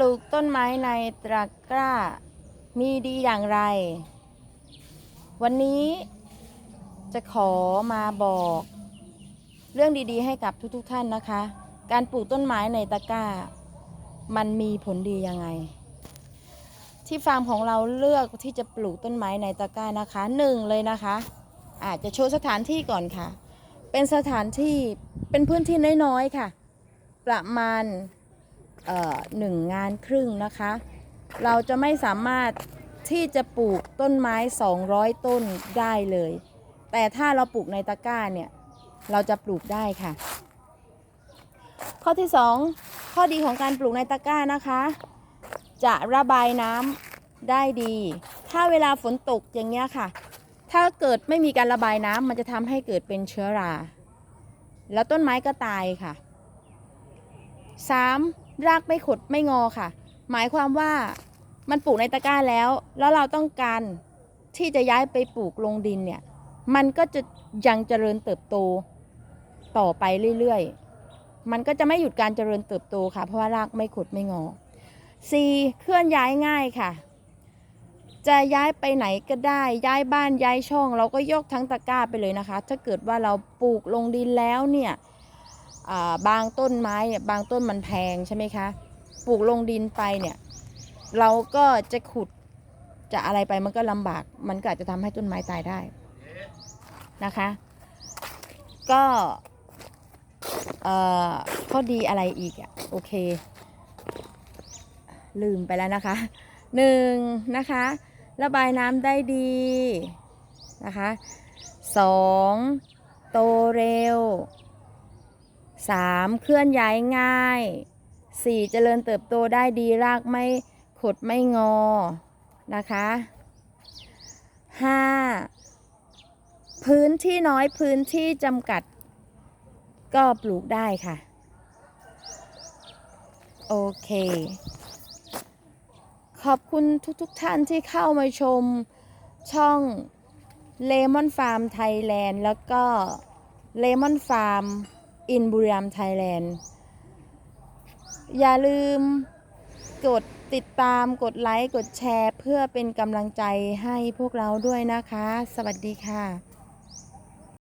ลูกต้นไม้ในตะกร้า มีดีอย่างไร วันนี้จะขอมาบอก เรื่องดีๆ ให้กับทุกๆท่านนะคะ การปลูกต้นไม้ในตะกร้า มันมีผลดียังไง ที่ฟาร์มของเราเลือกที่จะปลูกต้นไม้ในตะกร้านะคะหนึ่งเลยนะคะ อาจจะโชว์สถานที่ก่อนค่ะ เป็นสถานที่เป็นพื้นที่น้อยๆค่ะ ประมาณ หนึ่งงานครึ่งนะคะ เราจะไม่สามารถที่จะปลูกต้นไม้ 200 ต้นได้เลย แต่ถ้าเราปลูกในตะกร้าเนี่ย เราจะปลูกได้ค่ะ ข้อที่ 2 ข้อดีของการปลูกในตะกร้านะคะ จะระบายน้ำได้ดี ถ้าเวลาฝนตกอย่างเงี้ยค่ะ ถ้าเกิดไม่มีการระบายน้ำมันจะทำให้เกิดเป็นเชื้อรา แล้วต้นไม้ก็ตายค่ะ 3. รากไม่ขดไม่งอค่ะ หมายความว่ามันปลูกในตะกร้าแล้ว แล้วเราต้องการที่จะย้ายไปปลูกลงดินเนี่ย มันก็จะยังเจริญเติบโตต่อไปเรื่อยๆ มันก็จะไม่หยุดการเจริญเติบโตค่ะ เพราะว่ารากไม่ขดไม่งอ 4. เคลื่อนย้ายง่ายค่ะ จะย้ายไปไหนก็ได้ ย้ายบ้านย้ายช่อง เราก็ยกทั้งตะกร้าไปเลยนะคะ ถ้าเกิดว่าเราปลูกลงดินแล้วเนี่ย บางต้นไม้เนี่ยบางต้นมันแพงใช่ไหมคะ ปลูกลงดินไปเนี่ยเราก็จะขุดจะอะไรไปมันก็ลำบาก มันก็อาจจะทำให้ต้นไม้ตายได้นะคะ ก็ข้อดีอะไรอีกอะโอเค ลืมไปแล้วนะคะหนึ่งนะคะ ระบายน้ำได้ดีนะคะสองโตเร็ว สามเคลื่อนย้ายง่ายสี่เจริญเติบโตได้ดีรากไม่ขดไม่งอนะคะห้าพื้นที่น้อยพื้นที่จำกัด ก็ปลูกได้ค่ะ โอเค ขอบคุณทุกๆทท่านที่เข้ามาชมช่อง Lemon Farm Thailand แล้วก็ Lemon Farm in บุรีรัมย์ Thailand อย่าลืมกดติดตามกดไลค์ กดแชร์ เพื่อเป็นกำลังใจให้พวกเราด้วยนะคะ สวัสดีค่ะ